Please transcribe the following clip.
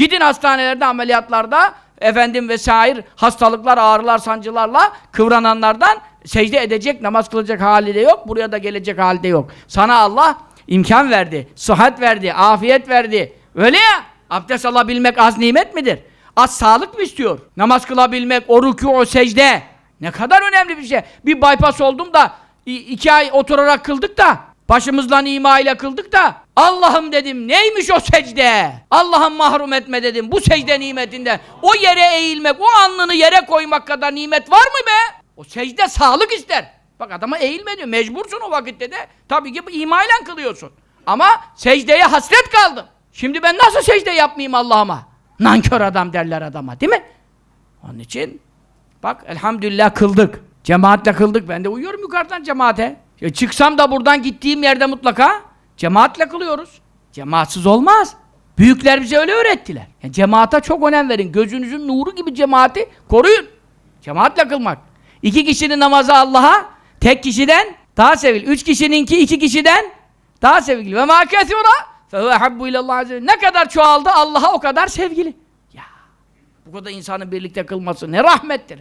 Gidin hastanelerde, ameliyatlarda efendim vesaire hastalıklar, ağrılar, sancılarla kıvrananlardan secde edecek, namaz kılacak hali de yok. Buraya da gelecek hali de yok. Sana Allah imkan verdi, sıhhat verdi, afiyet verdi. Öyle ya. Abdest alabilmek az nimet midir? Az sağlık mı istiyor? Namaz kılabilmek, o rükû, o secde. Ne kadar önemli bir şey. Bir bypass oldum da iki ay oturarak kıldık da başımızla ima ile kıldık da Allah'ım dedim neymiş o secde? Allah'ım mahrum etme dedim bu secde nimetinden. O yere eğilmek, o alnını yere koymak kadar nimet var mı be? O secde sağlık ister. Bak adama eğilme diyor. Mecbursun o vakitte de. Tabii ki ima ile kılıyorsun. Ama secdeye hasret kaldım. Şimdi ben nasıl secde yapmayayım Allah'ıma? Nankör adam derler adama değil mi? Onun için bak elhamdülillah kıldık. Cemaatle kıldık. Ben de uyuyorum yukarıdan cemaate. Ya çıksam da buradan gittiğim yerde mutlaka cemaatle kılıyoruz. Cemaatsiz olmaz. Büyükler bize öyle öğrettiler. Yani cemaate çok önem verin. Gözünüzün nuru gibi cemaati koruyun. Cemaatle kılmak. İki kişinin namazı Allah'a tek kişiden daha sevgili. Üç kişininki iki kişiden daha sevgili. Ve mâ fehuve habbu ilallah. Ne kadar çoğaldı Allah'a o kadar sevgili. Ya bu kadar insanın birlikte kılması ne rahmettir.